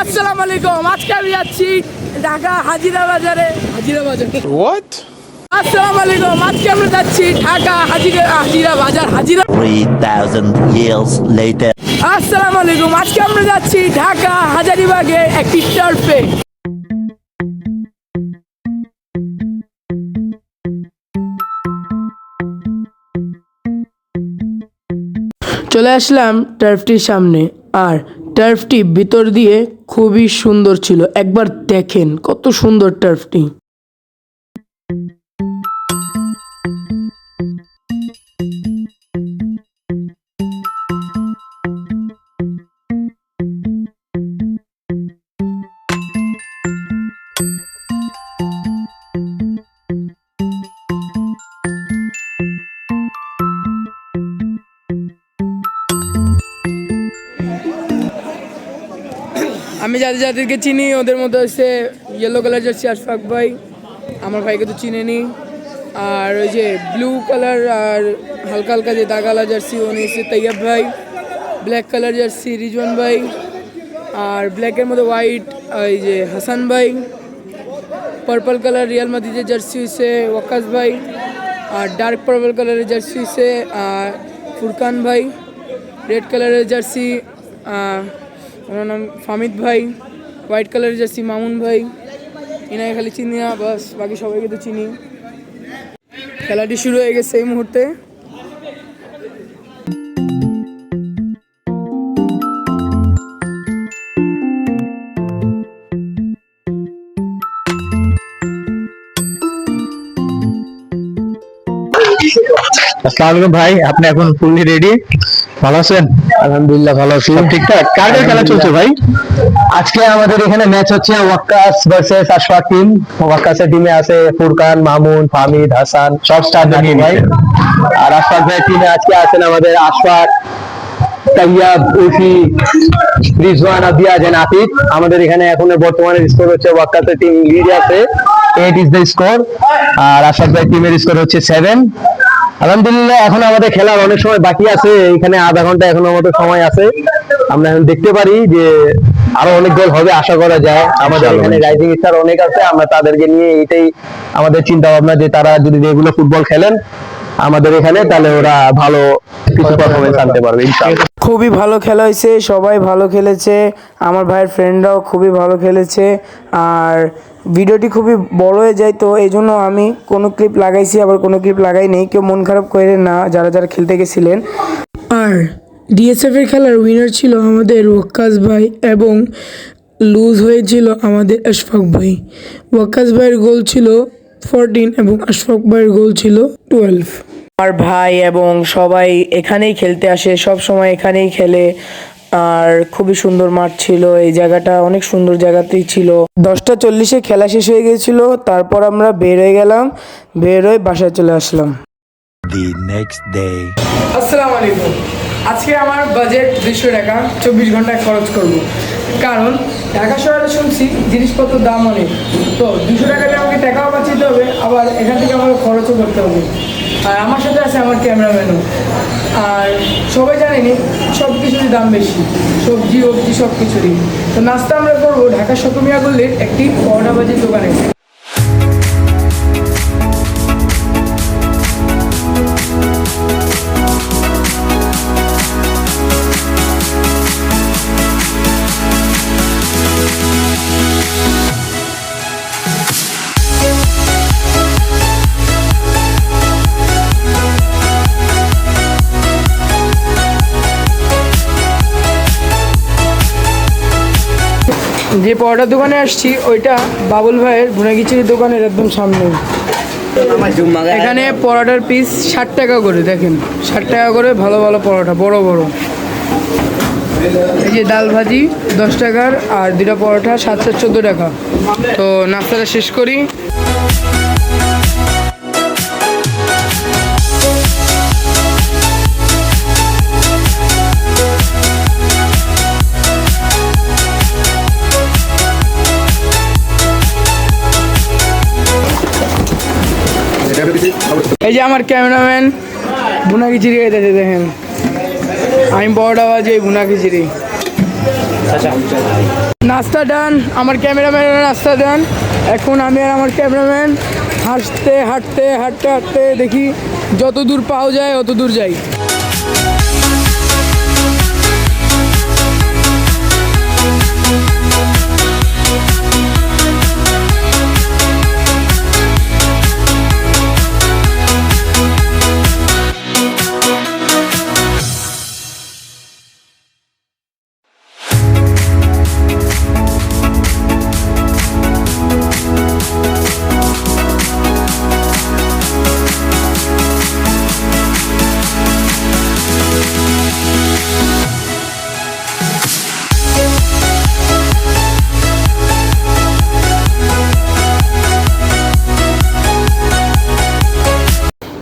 আসসালামু আলাইকুম আজকে আমি যাচ্ছি ঢাকা হাজিরা বাজারে হাজিরা বাজার What? আসসালামু আলাইকুম আজকে আমরা যাচ্ছি ঢাকা হাজিরা হাজিরা বাজার হাজিরা 3,000 years later. আসসালামু আলাইকুম আজকে আমরা যাচ্ছি ঢাকা হাজারিবাগে একটি টার্ফে চলে আসলাম টার্ফটির সামনে আর টার্ফটি ভিতর দিয়ে খুবই সুন্দর ছিল। একবার দেখেন কত সুন্দর টার্ফটি যাদের যাদেরকে চিনি ওদের মধ্যে হচ্ছে ইয়েলো কালার জার্সি আশফাক ভাই আমার ভাইকে তো চিনে নি আর ওই যে ব্লু কালার আর হালকা হালকা যে দাগালা জার্সি উনি হচ্ছে তৈয়ব ভাই। ব্ল্যাক কালার জার্সি রিজওয়ান ভাই। আর ব্ল্যাকের মধ্যে হোয়াইট ওই যে হাসান ভাই। পার্পল কালার রিয়াল মাদিজের জার্সি হচ্ছে ওয়াকাস ভাই। আর ডার্ক পার্পল কালারের জার্সি আহ, ফুরকান ভাই। রেড কালারের জার্সি ওনার নাম ফামিদ ভাই, হোয়াইট কালারের জার্সি মামুন ভাই, এনাকে খালি চিনি না, বাস, বাকি সবাইকে তো চিনি। খেলাটি শুরু হয়ে গেছে এই মুহূর্তে। আসসালামু আলাইকুম ভাই আপনি এখন ফুললি রেডি ভালো আছেন? আলহামদুলিল্লাহ ভালো আছি। ঠিকঠাক? কার কার খেলা চলছে ভাই? আজকে আমাদের এখানে ম্যাচ হচ্ছে ওয়াক্কাস ভার্সেস আশফাক টিম ওয়াক্কাসের টিমে আছে ফুরকান মামুন ফামিদ হাসান সব স্টার নিয়ে ভাই। আর আশফাক ভাই টিমে আজকে আছেন আমাদের আশফাক তাইয়াব উফি রিজওয়ান আদিয়াজ এন্ড আতিফ আমাদের এখানে এখন বর্তমানে স্কোর হচ্ছে ওয়াক্কাসের টিম লিড আছে। এইট ইজ দ্য স্কোর আর আশফাক ভাই টিমের স্কোর হচ্ছে সেভেন আলহামদুলিল্লাহ এখন আমাদের খেলার অনেক সময় বাকি আছে। এখানে আধা ঘণ্টা এখনও মতো সময় আছে। আমরা এখন দেখতে পারি যে আরও অনেক গোল হবে আশা করা যায়। আমাদের এখানে রাইজিং স্টার অনেক আছে আমরা তাদেরকে নিয়ে এটাই আমাদের চিন্তা ভাবনা যে তারা যদি রেগুলার ফুটবল খেলেন আমাদের এখানে তাহলে ওরা ভালো কিছু পারফরমেন্স আনতে পারবে খুবই ভালো খেলা হয়েছে সবাই ভালো খেলেছে। আমার ভাইয়ের ফ্রেন্ডরাও খুবই ভালো খেলেছে। আর ভিডিওটি খুবই বড় হয়ে যায় তো এই জন্য আমি কোনো ক্লিপ লাগাইছি আবার কোনো ক্লিপ লাগাই নেই। কেউ মন খারাপ করে না যারা যারা খেলতে গেছিলেন। আর ডিএসএফ এর খেলার উইনার ছিল আমাদের ওয়াক্কাস ভাই এবং লুজ হয়েছিল আমাদের আশফাক ভাই। ওয়াক্কাস ভাইয়ের গোল ছিল ফোরটিন এবং আশফাক ভাইয়ের গোল ছিল টুয়েলভ আমার ভাই এবং সবাই এখানেই খেলতে আসে সব সময় এখানেই খেলে। আর খুবই সুন্দর মাঠ ছিল এই জায়গাটা অনেক সুন্দর জায়গাতেই ছিল। দশটা চল্লিশে খেলা শেষ হয়ে গেছিল তারপর আমরা বের হয়ে গেলাম বের হয়ে বাসায় চলে আসলাম। The next day. আসসালামু আলাইকুম। আজকে আমার বাজেট দুশো টাকা চব্বিশ ঘন্টায় খরচ করব। কারণ ঢাকা শহরে শুনছি জিনিসপত্রের দাম অনেক। তো দুশো টাকা দিয়ে আমাকে টাকাও বাঁচাতে হবে আবার এখান থেকে আমাকে খরচও করতে হবে। আর আমার সাথে আছে আমার ক্যামেরাম্যানও। আর সবাই জানেনি সব কিছুরই দাম বেশি। সবজি, অবজি সব কিছুরই তো নাস্তা আমরা করব ঢাকা সকমিয়া গল্লির একটি পরোটাবাজির দোকানে। যে পরোটার দোকানে আসছি, ওইটা বাবুল ভাইয়ের ভুনাগিচির দোকানের একদম সামনে। এখানে পরোটার পিস ষাট টাকা করে, দেখেন। ষাট টাকা করে ভালো ভালো পরোটা, বড় বড়। এই যে ডাল ভাজি দশ টাকার, আর দুটা পরোটা সাতশো চোদ্দ টাকা। তো নাস্তাটা শেষ করি। এই যে আমার ক্যামেরাম্যান বুনা খিচুড়ি খাইতেছে দেখেন। আমি বড়টা বাজে বুনা খিচুড়ি। নাস্তা ডান, আমার ক্যামেরাম্যানের নাস্তা ডান। এখন আমি আর আমার ক্যামেরাম্যান হাসতে, হাঁটতে হাঁটতে হাঁটতে দেখি যত দূর পাওয়া যায় অত দূর যাই।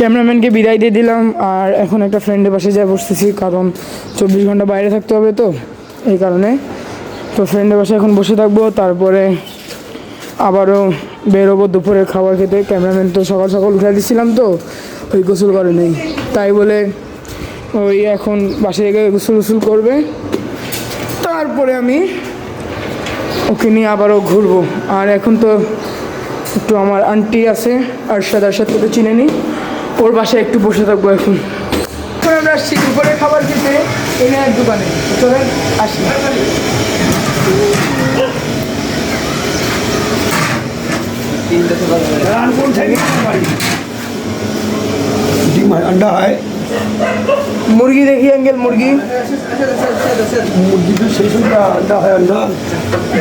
ক্যামেরাম্যানকে বিদায় দিয়ে দিলাম, আর এখন একটা ফ্রেন্ডের পাশে যা বসতেছি, কারণ চব্বিশ ঘণ্টা বাইরে থাকতে হবে তো, এই কারণে। তো ফ্রেন্ডের পাশে এখন বসে থাকব, তারপরে আবারও বেরোবো দুপুরের খাবার খেতে। ক্যামেরাম্যান তো সকাল সকাল উঠে দিচ্ছিলাম তো, ওই গোসল করে নেই তাই বলে ওই এখন বাসে গিয়ে গোসল গোসল করবে। তারপরে আমি ওকে নিয়ে আবারও ঘুরবো। আর এখন তো একটু আমার আন্টি আছে আর আরশাদ, আরশাদকে তো চিনে নি। ওর বাসায় একটু বসে থাকব এখন। এখন আমরা আসছি দুপুরে খাবার খেতে এনে এনার দোকানে। চলেন আসি। ডিম আন্ডা হয় মুরগি দেখি অ্যাঙ্গেল মুরগি। মুরগি তো শেষ আন্ডা হয় আন্ডা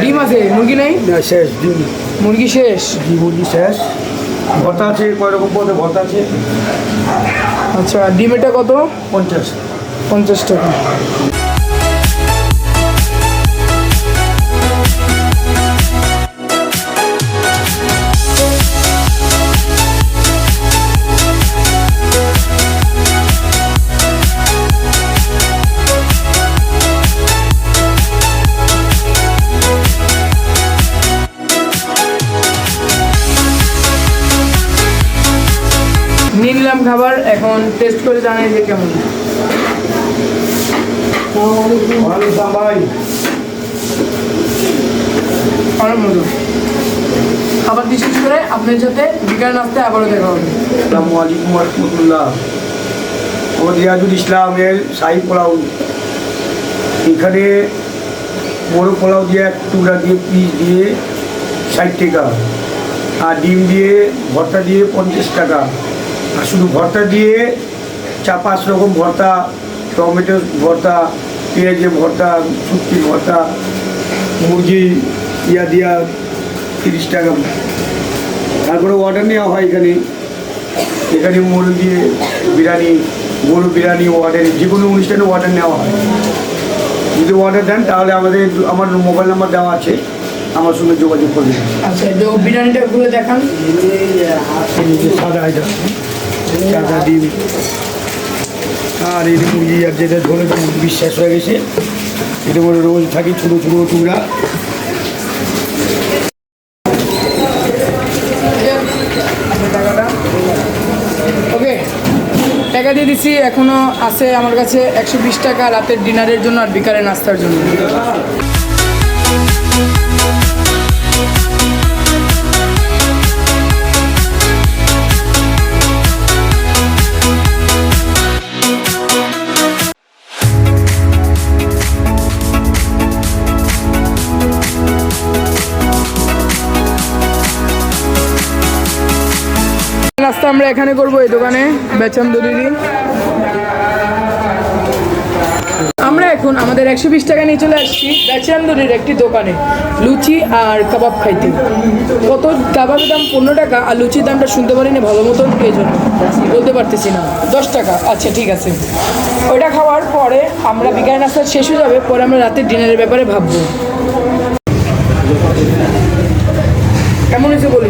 ডিম আছে মুরগি নাই? শেষ ডিম। মুরগি শেষ? মুরগি শেষ। ভর্তা আছে কয় রকম পদে ভর্তা আছে? আচ্ছা ডিমেটা কত? পঞ্চাশ। পঞ্চাশ টাকা। টেস্ট করে জানাই যে কেমন। খাবার বিশেষ করে আপনার সাথে নাস্তায় আবারও দেখা হবে। আসসালামু আলাইকুম রহমতুল্লাহ ও রিয়াজুল ইসলামের শাহি পোলাও। এখানে বড় পোলাও দিয়ে এক টুকরা দিয়ে পিস দিয়ে ষাট টাকা। আর ডিম দিয়ে ভর্তা দিয়ে পঞ্চাশ টাকা। আর শুধু ভর্তা দিয়ে চার পাঁচ রকম ভর্তা টমেটো ভর্তা পেঁয়াজের ভর্তা শুক্তির ভর্তা মুরগি ইয়া দিয়া তিরিশ টাকা তারপরে অর্ডার নেওয়া হয় এখানে এখানে মুরগি বিরিয়ানি গরু বিরিয়ানি অর্ডার যে কোনো অনুষ্ঠানে অর্ডার নেওয়া হয় যদি অর্ডার দেন তাহলে আমাদের আমার মোবাইল নাম্বার দেওয়া আছে আমার সঙ্গে যোগাযোগ করবেন আচ্ছা বিরিয়ানিটা খুলে দেখান সাদা সাদা ডিম আর এই মুরগি আর যেটা ধরে বিশ্বাস হয়ে গেছে। এটা মধ্যে রোল থাকে ছোটো ছোটো টুকরা। ওকে, টাকা দিয়ে দিচ্ছি এখনও আছে আমার কাছে একশো বিশ টাকা রাতের ডিনারের জন্য আর বিকালে নাস্তার জন্য। আমরা এখানে করব এই দোকানে বেচাম দিদি আমরা এখন আমাদের একশো বিশ টাকা নিয়ে চলে আসছি বেচান্দুরির একটি দোকানে, লুচি আর কাবাব খাইতে। কত কাবাবের দাম পনেরো টাকা আর লুচির দামটা শুনতে পারিনি ভালো মতন, এই জন্য বলতে পারতেছি না। দশ টাকা আচ্ছা ঠিক আছে। ওইটা খাওয়ার পরে আমরা বিকাল নাস্তা শেষ হয়ে যাবে, পরে আমরা রাতের ডিনারের ব্যাপারে ভাববো কেমন হয়েছে বলি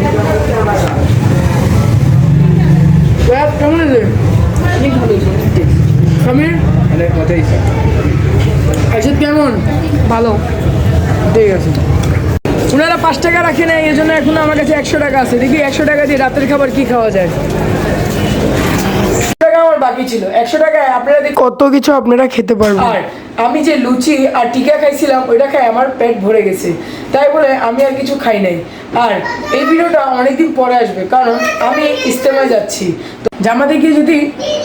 Brad, কেমন হয়েছে অনেক ভালো হয়েছে সমীর আইসাদ কেমন? ভালো। ঠিক আছে। ওনারা পাঁচ টাকা রাখে না এই জন্য এখন আমার কাছে একশো টাকা আছে। দেখি একশো টাকা দিয়ে রাতের খাবার কি খাওয়া যায়? বাকি ছিল। একশো টাকায় আপনারা কত কিছু আপনারা খেতে পারবেন। আর আমি যে লুচি আর টিকা খাইছিলাম ওইটা খাই আমার পেট ভরে গেছে। তাই বলে আমি আর কিছু খাই নাই। আর এই ভিডিওটা অনেকদিন পরে আসবে কারণ আমি ইস্তেমায় যাচ্ছি। তো জামাতে গিয়ে যদি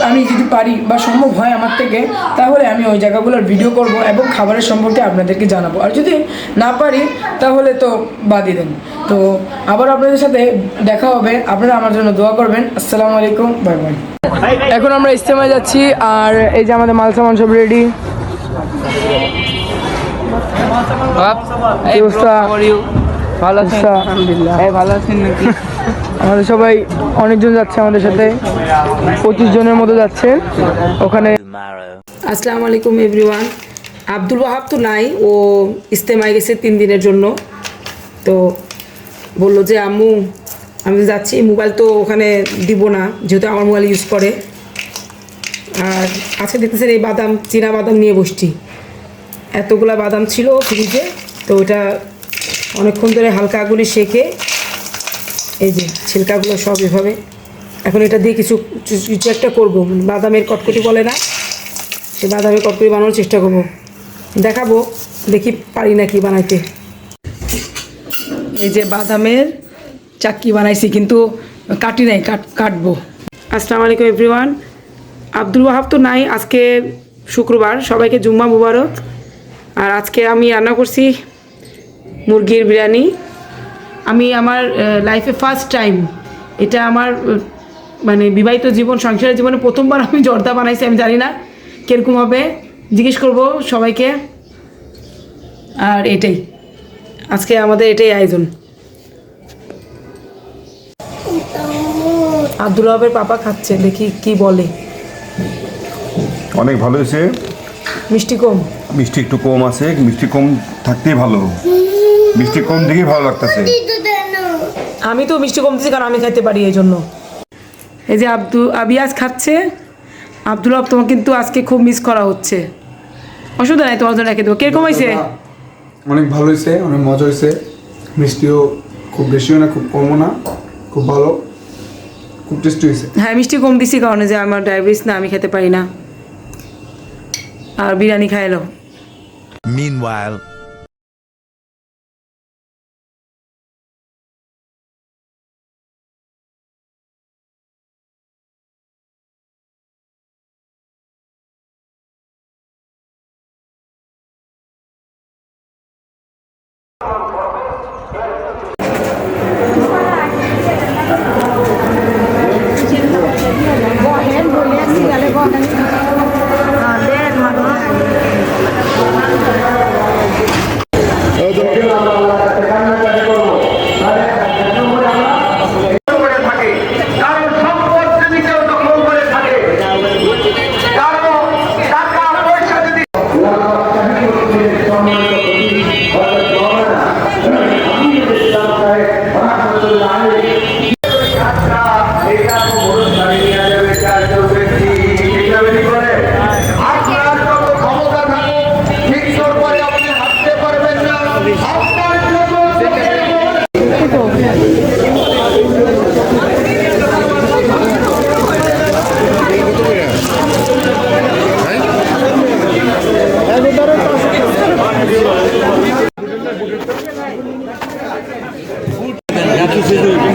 আমি যদি পারি বা সম্ভব হয় আমার থেকে তাহলে আমি ওই জায়গাগুলোর ভিডিও করব এবং খাবারের সম্পর্কে আপনাদেরকে জানাব। আর যদি না পারি তাহলে তো বাদই দেন। তো আবার আপনাদের সাথে দেখা হবে। আপনারা আমার জন্য দোয়া করবেন। আসসালামু আলাইকুম। Bye bye. এখন আমরা ইস্তেমায় যাচ্ছি আর এই যে আমাদের মাল সামান সব রেডি ভালো আছেন? অবস্থা? আলহামদুলিল্লাহ। এই ভালো আছেন নাকি? আমাদের সবাই অনেকজন যাচ্ছে আমাদের সাথে। পঁচিশ জনের মতো যাচ্ছে ওখানে আসসালামু আলাইকুম এভরিওয়ান আব্দুল ওয়াহাব তো নাই ও ইস্তেমায় গেছে তিন দিনের জন্য। তো বলল যে আম্মু আমি যাচ্ছি মোবাইল তো ওখানে দিব না যেহেতু আমার মোবাইল ইউজ করে। আর আজকে দেখতেছেন এই বাদাম, চীনা বাদাম নিয়ে বসছি। এতগুলা বাদাম ছিল ফ্রিজে, তো ওটা অনেকক্ষণ ধরে হালকা আগুনে সেকে এই যে ছিলকাগুলো সব এভাবে। এখন এটা দিয়ে কিছু কিছু একটা করব। বাদামের কটকটি বলে না, সে বাদামের কটকটি বানানোর চেষ্টা করব। দেখাবো, দেখি পারি নাকি বানাইতে। এই যে বাদামের চাক্কি বানাইছি, কিন্তু কাটি নাই, কাট, কাটবো। আসসালামু আলাইকুম, এভরিওয়ান। আব্দুল ওয়াহাব তো নাই, আজকে শুক্রবার। সবাইকে জুম্মা মুবারক। আর আজকে আমি রান্না করছি মুরগির বিরিয়ানি। আমি আমার লাইফে ফার্স্ট টাইম এটা আমার মানে বিবাহিত জীবন, সংসারের জীবনে প্রথমবার আমি জর্দা বানাইছি, আমি জানি না কীরকম হবে। জিজ্ঞেস করব সবাইকে। আর এটাই। আজকে আমাদের এটাই আয়োজন। আব্দুল পাপা খাচ্ছে, দেখি কি বলে। অনেক ভালো হয়েছে। মিষ্টি কম। মিষ্টি একটু কম আছে মিষ্টি কম থাকতেই ভালো। মিষ্টি কম দেখেই ভালো লাগতেছে। আমি তো মিষ্টি কম দিচ্ছি কারণ আমি খাইতে পারি এই জন্য। এই যে আব্দু আবিয়াজ খাচ্ছে। আব্দুল ওয়াহাব তোমাকে কিন্তু আজকে খুব মিস করা হচ্ছে। অসুবিধা নাই তোমার জন্য রেখে দেবো। কীরকম হয়েছে? অনেক ভালো হয়েছে অনেক মজা হয়েছে। মিষ্টিও খুব বেশিও না খুব কমও না খুব ভালো। খুব টেস্টি হয়েছে। হ্যাঁ মিষ্টি কম দিছি কারণে যে আমার ডায়াবেটিস না আমি খেতে পারি না। আর বিরিয়ানি খাইলো Meanwhile, করে Yeah. Muito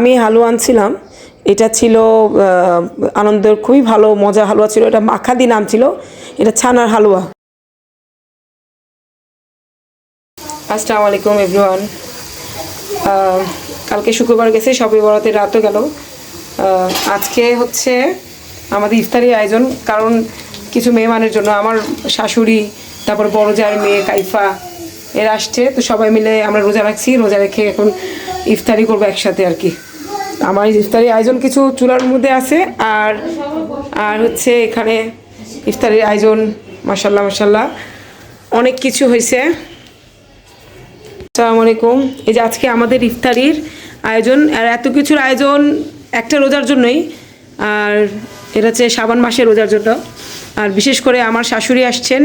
আমি আলু আনছিলাম। এটা ছিল আনন্দের খুবই ভালো মজা হালুয়া ছিল। এটা মাখাদি নাম ছিল। এটা ছানার হালুয়া। আসসালামু আলাইকুম, এভরিওয়ান। কালকে শুক্রবার গেছে, সবে বরাতের রাতও গেল। আজকে হচ্ছে আমাদের ইফতারি আয়োজন। কারণ কিছু মেহমানের জন্য আমার শাশুড়ি, তারপর বড় যার মেয়ে, কাইফা, এরা আসছে। তো সবাই মিলে আমরা রোজা রাখছি। রোজা রেখে এখন ইফতারি করব একসাথে আর কি। আমার ইফতারি আয়োজন কিছু চুলার মধ্যে আছে আর আর হচ্ছে এখানে ইফতারির আয়োজন মাসাল্লাহ মাসাল্লাহ অনেক কিছু হয়েছে। আসসালামু আলাইকুম। এই যে আজকে আমাদের ইফতারির আয়োজন আর এত কিছুর আয়োজন একটা রোজার জন্যই আর এটা হচ্ছে শ্রাবণ মাসের রোজার জন্য। আর বিশেষ করে আমার শাশুড়ি আসছেন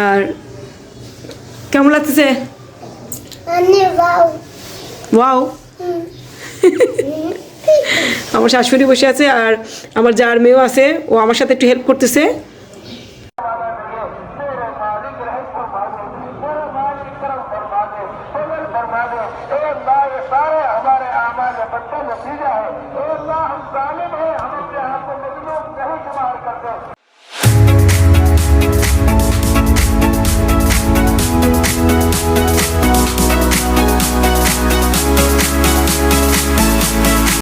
আর কেমন লাগতেছে? ওয়াও। আমার শাশুড়ি বসে আছে আর আমার যার মেয়েও আছে, ও আমার সাথে একটু হেল্প করতেছে।